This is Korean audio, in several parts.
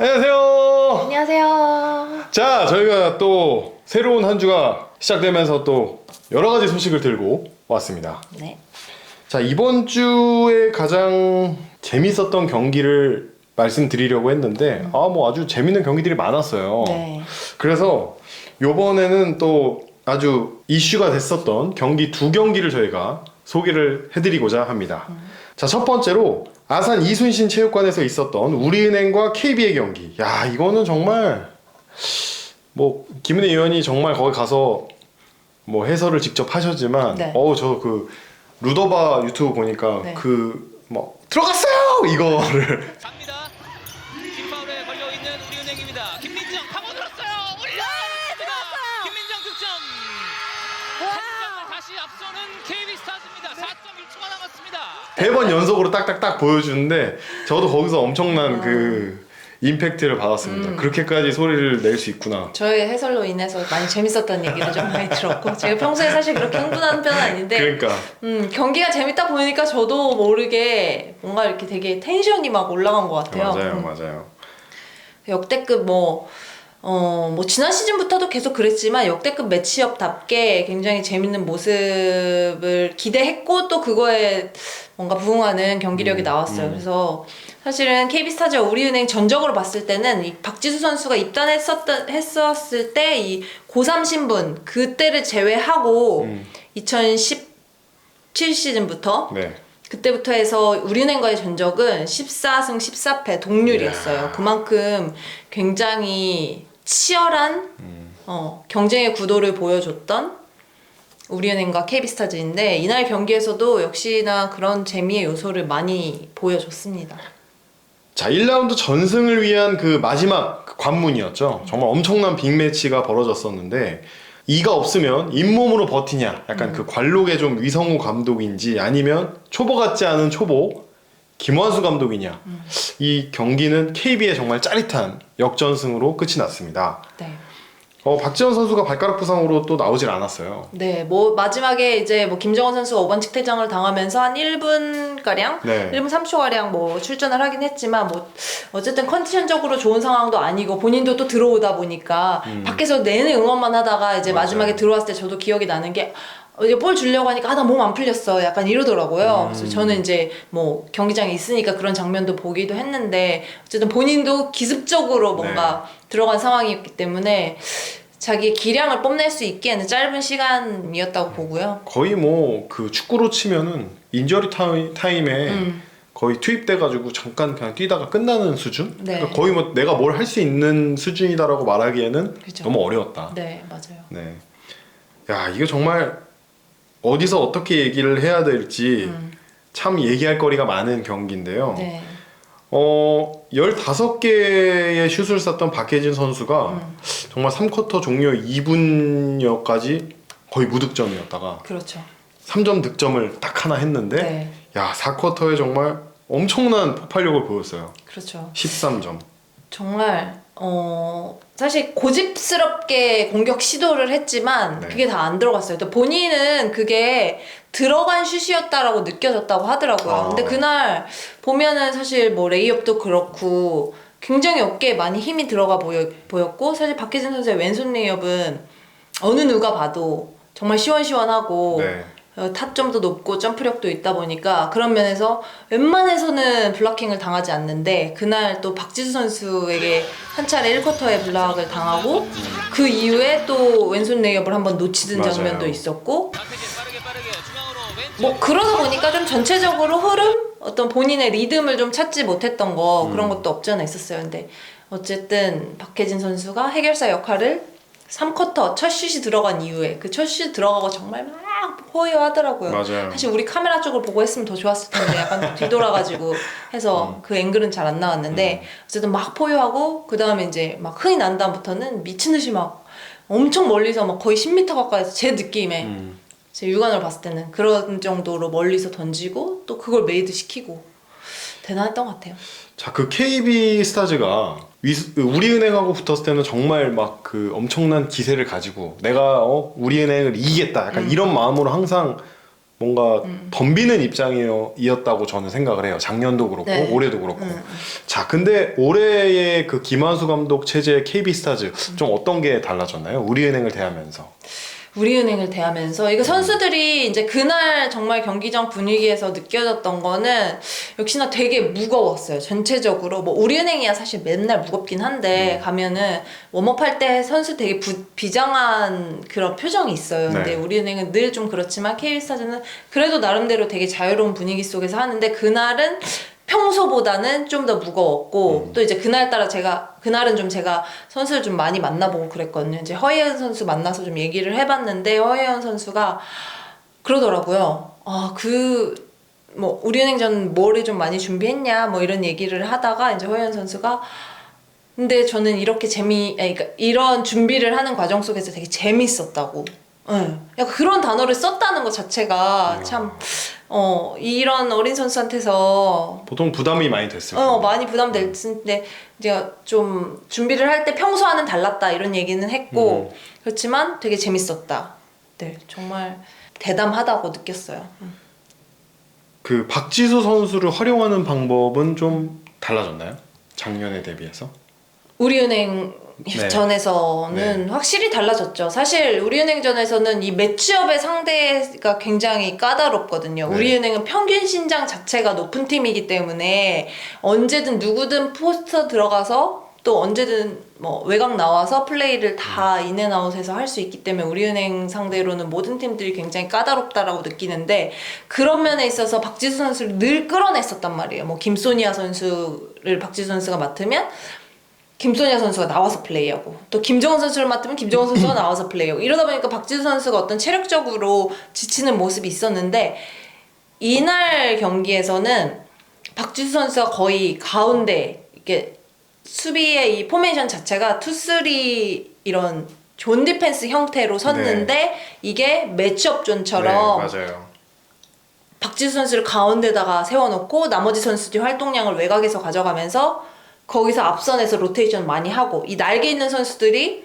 안녕하세요. 안녕하세요. 자, 저희가 또 새로운 한 주가 시작되면서 또 여러 가지 소식을 들고 왔습니다. 네. 자, 이번 주에 가장 재밌었던 경기를 말씀드리려고 했는데, 아, 뭐 아주 재밌는 경기들이 많았어요. 네. 그래서 요번에는 또 아주 이슈가 됐었던 경기 두 경기를 저희가 소개를 해드리고자 합니다. 자, 첫 번째로 아산 이순신 체육관에서 있었던 우리은행과 KB의 경기. 야, 이거는 정말 뭐 김은혜 의원이 정말 거기 가서 뭐 해설을 직접 하셨지만, 네. 어우 저 그 루더바 유튜브 보니까 네. 그뭐 들어갔어요 이거를 앞서는 KB스타즈입니다. 4.1초가 남았습니다. 세번 연속으로 딱딱딱 보여주는데 저도 거기서 엄청난 그 임팩트를 받았습니다. 그렇게까지 소리를 낼 수 있구나. 저의 해설로 인해서 많이 재밌었다는 얘기를 좀 많이 들었고 제가 평소에 사실 그렇게 흥분하는 편은 아닌데 그러니까 음, 경기가 재밌다 보니까 저도 모르게 뭔가 이렇게 되게 텐션이 막 올라간 것 같아요. 맞아요, 음, 맞아요. 역대급 뭐 어, 뭐 지난 시즌부터도 계속 그랬지만 역대급 매치업답게 굉장히 재밌는 모습을 기대했고 또 그거에 뭔가 부응하는 경기력이 음, 나왔어요. 음. 그래서 사실은 KB스타즈와 우리은행 전적으로 봤을 때는 이 박지수 선수가 입단했었던 했었을 때 이 고3 신분 그때를 제외하고 음, 2017 시즌부터 네. 그때부터 해서 우리은행과의 전적은 14승 14패 동률이었어요. 그만큼 굉장히 치열한 음. 어, 경쟁의 구도를 보여줬던 우리은행과 KB스타즈인데 이날 경기에서도 역시나 그런 재미의 요소를 많이 보여줬습니다. 자, 1라운드 전승을 위한 그 마지막 그 관문이었죠. 정말 엄청난 빅매치가 벌어졌었는데 이가 없으면 잇몸으로 버티냐. 약간 그 관록의 좀 위성우 감독인지 아니면 초보 같지 않은 초보 김원수 감독이냐. 이 경기는 KB의 정말 짜릿한 역전승으로 끝이 났습니다. 네. 어, 박지원 선수가 발가락 부상으로 또 나오질 않았어요. 네, 뭐 마지막에 이제 뭐 김정원 선수가 5번칙 퇴장을 당하면서 한 1분 가량, 네. 1분 3초 가량 뭐 출전을 하긴 했지만 뭐 어쨌든 컨디션적으로 좋은 상황도 아니고 본인도 또 들어오다 보니까 밖에서 내내 응원만 하다가 이제 음. 맞아요. 마지막에 들어왔을 때 저도 기억이 나는 게 어, 이제 볼 주려고 하니까 아 나 몸 안 풀렸어 약간 이러더라고요. 음. 그래서 저는 이제 뭐 경기장에 있으니까 그런 장면도 보기도 했는데 어쨌든 본인도 기습적으로 뭔가 네. 들어간 상황이었기 때문에 자기의 기량을 뽐낼 수 있기에는 짧은 시간이었다고 보고요. 거의 뭐 그 축구로 치면은 인저리 타임, 타임에 음. 거의 투입돼가지고 잠깐 그냥 뛰다가 끝나는 수준? 네. 그러니까 거의 뭐 내가 뭘 할 수 있는 수준이다라고 말하기에는 그죠. 너무 어려웠다. 네, 맞아요. 네. 야, 이거 정말 어디서 어떻게 얘기를 해야 될지 음. 참 얘기할 거리가 많은 경기인데요. 네. 어, 15개의 슛을 쐈던 박혜진 선수가 음. 정말 3쿼터 종료 2분여까지 거의 무득점이었다가 그렇죠. 3점 득점을 딱 하나 했는데 네. 야 4쿼터에 정말 엄청난 폭발력을 보였어요 그렇죠. 13점 정말 어 사실 고집스럽게 공격 시도를 했지만 네. 그게 다 안 들어갔어요. 또 본인은 그게 들어간 슛이었다라고 느껴졌다고 하더라고요. 아. 근데 그날 보면은 사실 뭐 레이업도 그렇고 굉장히 어깨에 많이 힘이 들어가 보여, 보였고 사실 박혜진 선수의 왼손 레이업은 어느 누가 봐도 정말 시원시원하고 네. 어, 타점도 높고 점프력도 있다 보니까 그런 면에서 웬만해서는 블락킹을 당하지 않는데 그날 또 박지수 선수에게 한 차례 1쿼터에 블락을 당하고 그 이후에 또 왼손 레이업을 한번 놓치는 맞아요. 장면도 있었고. 뭐 그러다 보니까 좀 전체적으로 흐름 어떤 본인의 리듬을 좀 찾지 못했던 거 그런 것도 없지 않아 있었어요. 근데 어쨌든 박혜진 선수가 해결사 역할을 3쿼터 첫 슛이 들어간 이후에 그 첫 슛 들어가고 정말 막 호요하더라고요. 맞아요. 사실 우리 카메라 쪽을 보고 했으면 더 좋았을 텐데 약간 뒤돌아가지고 해서 음. 그 앵글은 잘 안 나왔는데 어쨌든 막 포효하고 그 다음에 이제 막 흥이 난 다음부터는 미친 듯이 막 엄청 멀리서 막 거의 10m 가까이서 제 느낌에 음. 제 육안으로 봤을 때는 그런 정도로 멀리서 던지고 또 그걸 메이드 시키고 대단했던 것 같아요. 자, 그 KB 스타즈가 위- 우리은행하고 붙었을 때는 정말 막 그 엄청난 기세를 가지고 내가 어, 우리은행을 이기겠다. 약간 음. 이런 마음으로 항상 뭔가 덤비는 입장이었다고 저는 생각을 해요. 작년도 그렇고 네. 올해도 그렇고. 음. 자, 근데 올해의 그 김한수 감독 체제 KB 스타즈 좀 어떤 게 달라졌나요? 우리은행을 대하면서. 우리은행을 대하면서 이거 선수들이 이제 그날 정말 경기장 분위기에서 느껴졌던 거는 역시나 되게 무거웠어요 전체적으로. 뭐 우리은행이야 사실 맨날 무겁긴 한데 가면은 웜업할 때 선수 되게 부, 비장한 그런 표정이 있어요. 근데 네. 우리은행은 늘 좀 그렇지만 KB스타즈는 그래도 나름대로 되게 자유로운 분위기 속에서 하는데 그날은 평소보다는 좀 더 무거웠고 또 이제 그날 따라 제가 그날은 좀 제가 선수를 좀 많이 만나보고 그랬거든요. 이제 허예은 선수 만나서 좀 얘기를 해봤는데 허예은 선수가 그러더라고요. 아 그 뭐 우리은행전 뭐를 좀 많이 준비했냐 뭐 이런 얘기를 하다가 이제 허예은 선수가 근데 저는 이렇게 재미 아니, 그러니까 이런 준비를 하는 과정 속에서 되게 재밌었다고. 예. 약간 그런 단어를 썼다는 것 자체가 참 어, 이런 어린 선수한테서 보통 부담이 많이 됐을 어, 거예요. 많이 부담될 텐데 제가 좀 준비를 할 때 평소와는 달랐다 이런 얘기는 했고 그렇지만 되게 재밌었다. 네, 정말 대담하다고 느꼈어요. 음. 그 박지수 선수를 활용하는 방법은 좀 달라졌나요? 작년에 대비해서? 우리은행 네. 전에서는 확실히 달라졌죠. 사실 우리은행전에서는 이 매치업의 상대가 굉장히 까다롭거든요. 네. 우리은행은 평균 신장 자체가 높은 팀이기 때문에 언제든 누구든 포스터 들어가서 또 언제든 뭐 외곽 나와서 플레이를 다 인앤아웃해서 할 수 있기 때문에 우리은행 상대로는 모든 팀들이 굉장히 까다롭다라고 느끼는데 그런 면에 있어서 박지수 선수를 늘 끌어냈었단 말이에요. 뭐 김소니아 선수를 박지수 선수가 맡으면 김소니아 선수가 나와서 플레이하고 또 김정은 선수를 맡으면 김정은 선수가 나와서 플레이하고 이러다 보니까 박지수 선수가 어떤 체력적으로 지치는 모습이 있었는데 이날 경기에서는 박지수 선수가 거의 가운데 이게 수비의 이 포메이션 자체가 투쓰리 이런 존 디펜스 형태로 섰는데 이게 매치업 존처럼 네. 박지수 선수를 가운데다가 세워놓고 나머지 선수들이 활동량을 외곽에서 가져가면서 거기서 앞선에서 로테이션 많이 하고 이 날개 있는 선수들이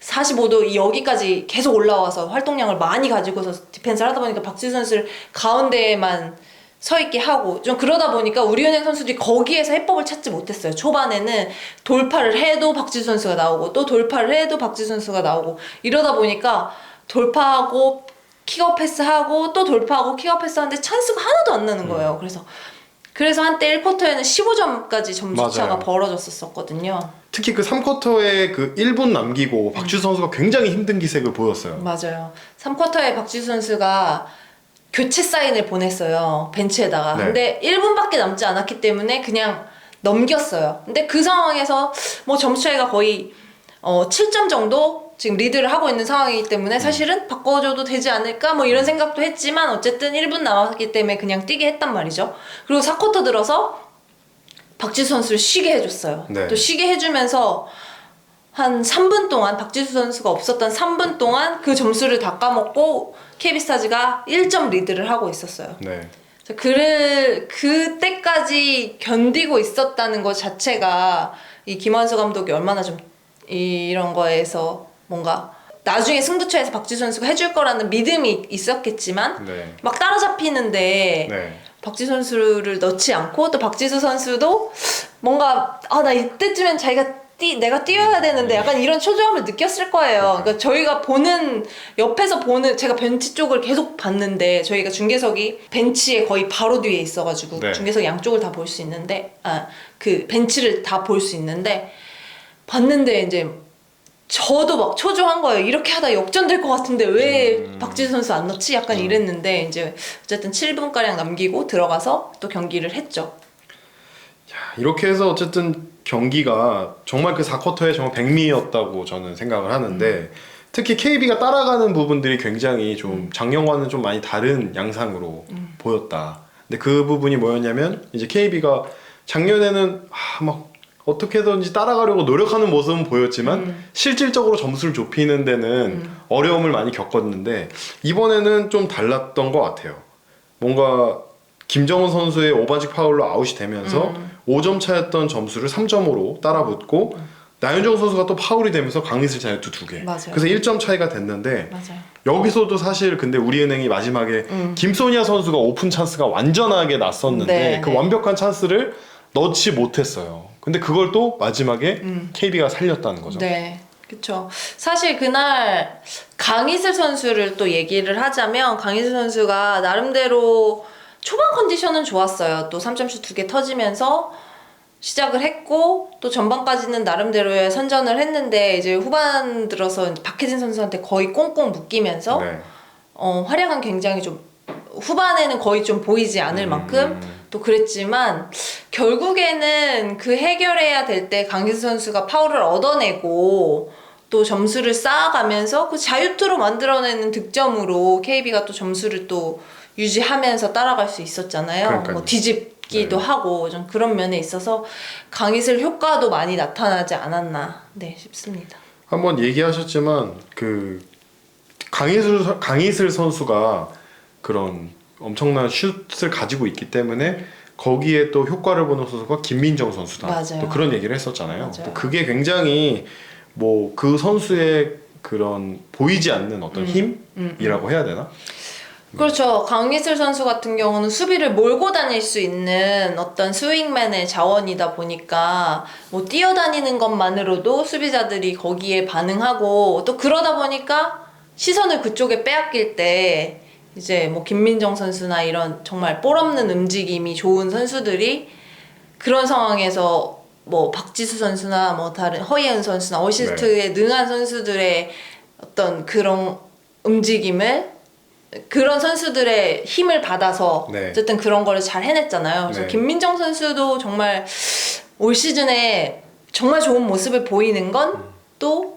45도 이 여기까지 계속 올라와서 활동량을 많이 가지고서 디펜스를 하다 보니까 박지수 선수를 가운데에만 서 있게 하고 좀 그러다 보니까 우리은행 선수들이 거기에서 해법을 찾지 못했어요. 초반에는 돌파를 해도 박지수 선수가 나오고 또 돌파를 해도 박지수 선수가 나오고 이러다 보니까 돌파하고 킥업 패스하고 또 돌파하고 킥업 패스하는데 찬스가 하나도 안 나는 거예요. 그래서 그래서 한때 1쿼터에는 15점까지 점수차가 맞아요. 벌어졌었거든요. 특히 그 3쿼터에 그 1분 남기고 박지수 선수가 굉장히 힘든 기색을 보였어요. 맞아요. 3쿼터에 박지수 선수가 교체 사인을 보냈어요. 벤치에다가. 네. 근데 1분밖에 남지 않았기 때문에 그냥 넘겼어요. 근데 그 상황에서 뭐 점수 차이가 거의 어 7점 정도 지금 리드를 하고 있는 상황이기 때문에 사실은 바꿔줘도 되지 않을까 뭐 이런 생각도 했지만 어쨌든 1분 남았기 때문에 그냥 뛰게 했단 말이죠. 그리고 4쿼터 들어서 박지수 선수를 쉬게 해줬어요. 네. 또 쉬게 해주면서 한 3분 동안 박지수 선수가 없었던 3분 동안 그 점수를 다 까먹고 KB스타즈가 1점 리드를 하고 있었어요. 네. 자, 그를 그때까지 견디고 있었다는 것 자체가 이 김한수 감독이 얼마나 좀 이런 거에서 뭔가 나중에 승부처에서 박지수 선수가 해줄 거라는 믿음이 있었겠지만 네. 막 따라잡히는데 네. 박지수 선수를 넣지 않고 또 박지수 선수도 뭔가 아 나 이때쯤엔 자기가 뛰 내가 뛰어야 되는데 약간 이런 초조함을 느꼈을 거예요. 그러니까 저희가 보는 옆에서 보는 제가 벤치 쪽을 계속 봤는데 저희가 중계석이 벤치에 거의 바로 뒤에 있어가지고 네. 중계석 양쪽을 다 볼 수 있는데 아 그 벤치를 다 볼 수 있는데 봤는데 이제 저도 막 초조한 거예요. 이렇게 하다 역전될 것 같은데 왜 음. 박지수 선수 안 넣지? 약간 이랬는데 이제 어쨌든 7분 가량 남기고 들어가서 또 경기를 했죠. 이렇게 해서 어쨌든 경기가 정말 그 4쿼터에 정말 백미였다고 저는 생각을 하는데 음. 특히 KB가 따라가는 부분들이 굉장히 좀 작년과는 좀 많이 다른 양상으로 음. 보였다. 근데 그 부분이 뭐였냐면 이제 KB가 작년에는 아, 막 어떻게든지 따라가려고 노력하는 모습은 보였지만 음. 실질적으로 점수를 좁히는 데는 어려움을 많이 겪었는데 이번에는 좀 달랐던 것 같아요. 뭔가 김정은 선수의 오반직 파울로 아웃이 되면서 음. 5점 차였던 점수를 3점으로 따라붙고 나윤정 선수가 또 파울이 되면서 강희슬 자유투 두 개. 맞아요. 그래서 1점 차이가 됐는데 맞아요. 여기서도 사실 근데 우리은행이 마지막에 음. 김소니아 선수가 오픈 찬스가 완전하게 났었는데 네, 그 네. 완벽한 찬스를 넣지 못했어요. 근데 그걸 또 마지막에 음. KB가 살렸다는 거죠. 네. 그쵸. 사실 그날 강희슬 선수를 또 얘기를 하자면 강희슬 선수가 나름대로 초반 컨디션은 좋았어요. 또 3점슛 두 개 터지면서 시작을 했고 또 전반까지는 나름대로의 선전을 했는데 이제 후반 들어서 박혜진 선수한테 거의 꽁꽁 묶이면서 네. 어, 활약은 굉장히 좀 후반에는 거의 좀 보이지 않을 음. 만큼 또 그랬지만 결국에는 그 해결해야 될 때 강희수 선수가 파울을 얻어내고 또 점수를 쌓아가면서 그 자유투로 만들어내는 득점으로 KB가 또 점수를 또 유지하면서 따라갈 수 있었잖아요. 그러니까요. 뭐 뒤집기도 네. 하고 좀 그런 면에 있어서 강희슬 효과도 많이 나타나지 않았나 네 싶습니다. 한번 얘기하셨지만 그 강희슬 선- 강희슬 선수가 그런 엄청난 슛을 가지고 있기 때문에 거기에 또 효과를 보는 선수가 김민정 선수다. 맞아요. 또 그런 얘기를 했었잖아요. 맞아요. 또 그게 굉장히 뭐 그 선수의 그런 보이지 않는 어떤 음, 음. 힘이라고 해야 되나? 그렇죠. 강희슬 선수 같은 경우는 수비를 몰고 다닐 수 있는 어떤 스윙맨의 자원이다 보니까 뭐 뛰어다니는 것만으로도 수비자들이 거기에 반응하고 또 그러다 보니까 시선을 그쪽에 빼앗길 때 이제 뭐 김민정 선수나 이런 정말 볼 없는 움직임이 좋은 선수들이 그런 상황에서 뭐 박지수 선수나 뭐 다른 허예은 선수나 어시스트에 능한 선수들의 어떤 그런 움직임을 그런 선수들의 힘을 받아서 네. 어쨌든 그런 거를 잘 해냈잖아요. 그래서 네. 김민정 선수도 정말 올 시즌에 정말 좋은 모습을 보이는 건 또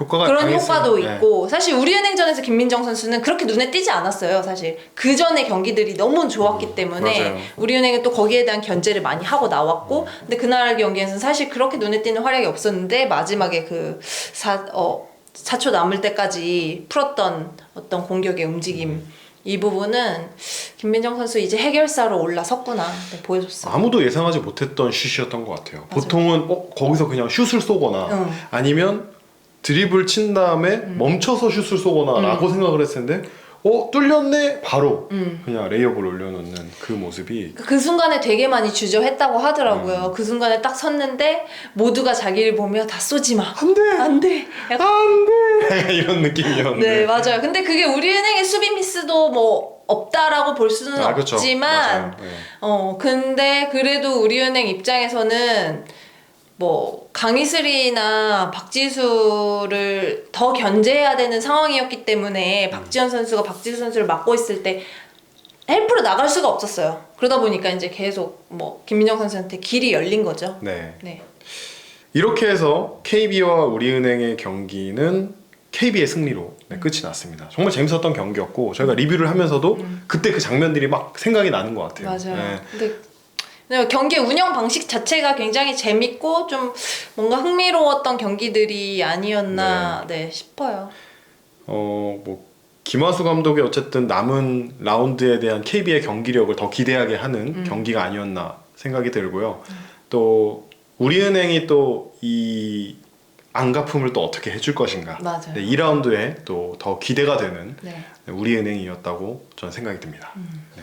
효과가 그런 강했어요. 효과도 네. 있고 사실 우리은행전에서 김민정 선수는 그렇게 눈에 띄지 않았어요 사실 그 전에 경기들이 너무 좋았기 때문에 음, 맞아요. 우리은행은 또 거기에 대한 견제를 많이 하고 나왔고 근데 그날 경기에서는 사실 그렇게 눈에 띄는 활약이 없었는데 마지막에 그 사, 어, 4초 남을 때까지 풀었던 어떤 공격의 움직임 이 부분은 김민정 선수 이제 해결사로 올라섰구나 네, 보여줬어요 아무도 예상하지 못했던 슛이었던 것 같아요. 맞아요. 보통은 어, 거기서 그냥 슛을 쏘거나 응. 아니면 드리블 친 다음에 음. 멈춰서 슛을 쏘거나라고 생각을 했을 텐데 어 뚫렸네 바로 음. 그냥 레이업을 올려놓는 그 모습이 그 순간에 되게 많이 주저했다고 음. 하더라고요. 그 순간에 딱 섰는데 모두가 자기를 보며 다 쏘지 마. 안돼 안 돼. 약간 안돼 이런 느낌이었는데 네, 맞아요. 근데 그게 우리은행의 수비 미스도 뭐 없다라고 볼 수는 아, 그쵸. 없지만 맞아요. 네. 어, 근데 그래도 우리은행 입장에서는 뭐 강희슬이나 박지수를 더 견제해야 되는 상황이었기 때문에 박지현 선수가 박지수 선수를 맡고 있을 때 헬프로 나갈 수가 없었어요. 그러다 보니까 이제 계속 뭐 김민정 선수한테 길이 열린 거죠. 네. 네. 이렇게 해서 KB와 우리은행의 경기는 KB의 승리로 네, 끝이 났습니다. 정말 재밌었던 경기였고 저희가 리뷰를 하면서도 그때 그 장면들이 막 생각이 나는 것 같아요. 음. 맞아요. 네. 근데 네, 경기 운영 방식 자체가 굉장히 재밌고 좀 뭔가 흥미로웠던 경기들이 아니었나 네, 싶어요. 어, 뭐 김화수 감독이 어쨌든 남은 라운드에 대한 KB의 경기력을 더 기대하게 하는 음. 경기가 아니었나 생각이 들고요. 또 우리은행이 또 이 안가품을 또 어떻게 해줄 것인가. 맞아요. 네, 2라운드에 또 더 기대가 되는 네. 우리은행이었다고 저는 생각이 듭니다. 음. 네.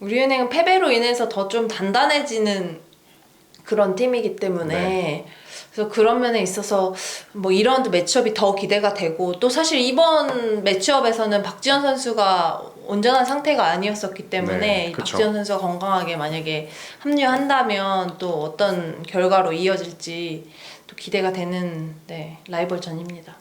우리은행은 패배로 인해서 더 좀 단단해지는 그런 팀이기 때문에 네. 그래서 그런 면에 있어서 뭐 2라운드 매치업이 더 기대가 되고 또 사실 이번 매치업에서는 박지현 선수가 온전한 상태가 아니었었기 때문에 네. 박지현 선수가 건강하게 만약에 합류한다면 또 어떤 결과로 이어질지 또 기대가 되는 네, 라이벌전입니다.